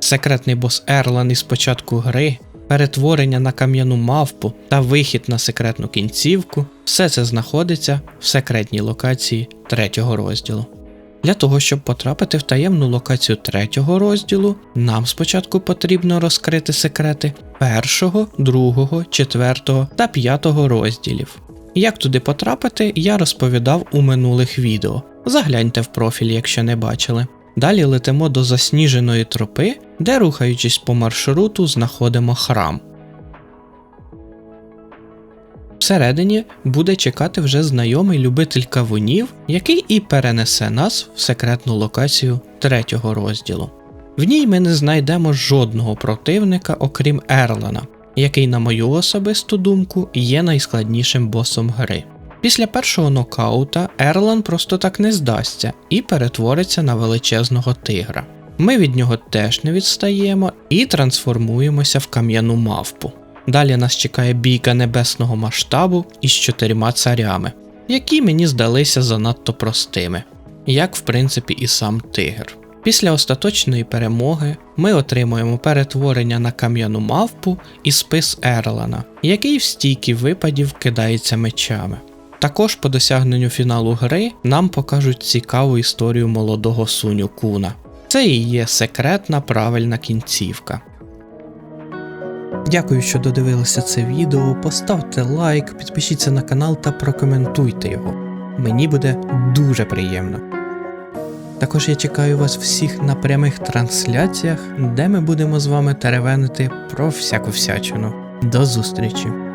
секретний бос Ерлан із початку гри, перетворення на кам'яну мавпу та вихід на секретну кінцівку все це знаходиться в секретній локації третього розділу. Для того, щоб потрапити в таємну локацію третього розділу, нам спочатку потрібно розкрити секрети першого, другого, четвертого та п'ятого розділів. Як туди потрапити, я розповідав у минулих відео. Загляньте в профіль, якщо не бачили. Далі летимо до засніженої тропи, де, рухаючись по маршруту, знаходимо храм. Всередині буде чекати вже знайомий любитель кавунів, який і перенесе нас в секретну локацію третього розділу. В ній ми не знайдемо жодного противника, окрім Ерлана, який, на мою особисту думку, є найскладнішим босом гри. Після першого нокаута Ерлан просто так не здасться і перетвориться на величезного тигра. Ми від нього теж не відстаємо і трансформуємося в кам'яну мавпу. Далі нас чекає бійка небесного масштабу із чотирма царями, які мені здалися занадто простими, як в принципі і сам тигр. Після остаточної перемоги ми отримуємо перетворення на кам'яну мавпу і спис Ерлана, який в стійкі випадів кидається мечами. Також по досягненню фіналу гри нам покажуть цікаву історію молодого Суню Куна. Це і є секретна правильна кінцівка. Дякую, що додивилися це відео. Поставте лайк, підпишіться на канал та прокоментуйте його. Мені буде дуже приємно. Також я чекаю вас всіх на прямих трансляціях, де ми будемо з вами теревенити про всяку всячину. До зустрічі!